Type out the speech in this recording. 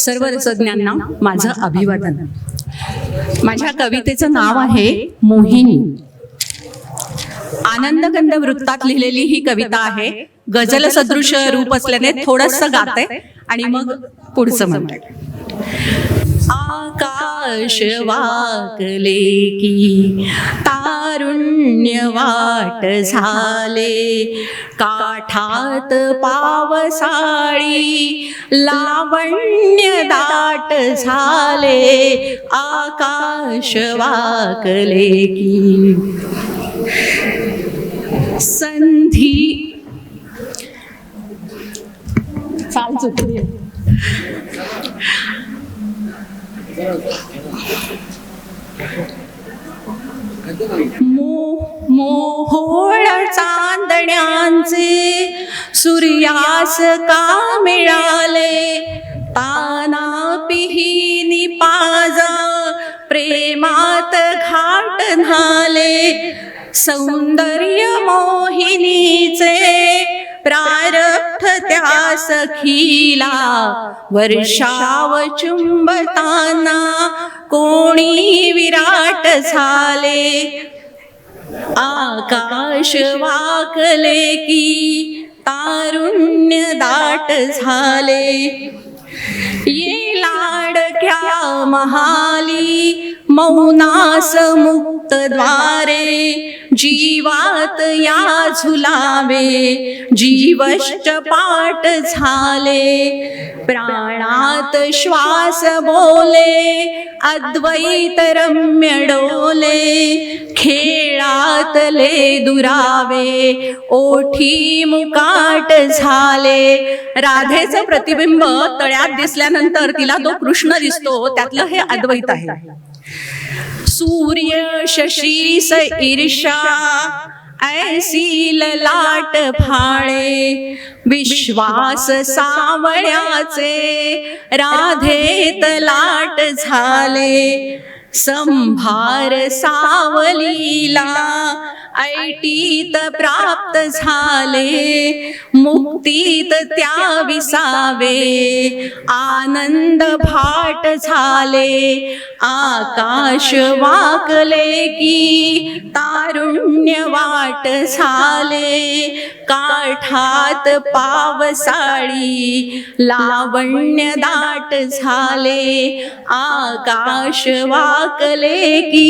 सर्व रसज्ञांना माझं अभिवादन. माझ्या कवितेचं नाव आहे मोहिनी. आनंदगंध वृत्तात लिहिलेली ही कविता आहे. गझल सदृश रूप असल्याने थोडस गाते आणि मग पुढचं म्हणते. आकाश वाकले की तारुण्य वाट झाले. काठात पावसाळी लावण्य दाट झाले आकाश वाकले की. संधी. मो मोहोळ चांदण्यांचे सूर्यास का मिळाले? ताना पिहिनी पाजा प्रेमात घाट झाले सौंदर्य मोहिनीचे प्रारब्ध त्या सखीला. वर्षाव चुंबताना कोणी विराट झाले? आकाश वाकले की तारुण्य दाट झाले. ये लाडक्या महाली मौनास मुक्त द्वारे जीवात या झुलावे जीवश्च पाठ झाले. प्राणात श्वास बोले अद्वैत रम्य डोले खेळातले दुरावे ओठी मुकाट झाले. राधेचं प्रतिबिंब तळ्यात दिसल्यानंतर तिला तो कृष्ण दिसतो त्यातलं हे अद्वैत आहे. सूर्य शशीस ईर्षा ऐसी ललाट फाळे विश्वास सावळ्याचे राधेत लाट झाले संभार सावलीला ऐटीत प्राप्त झाले मुक्तीत त्या विसावे आनंद भाट झाले आकाश वाकले की तारुण्य वाट झाले काठात पावसाळी लावण्य दाट झाले आकाश हाकले की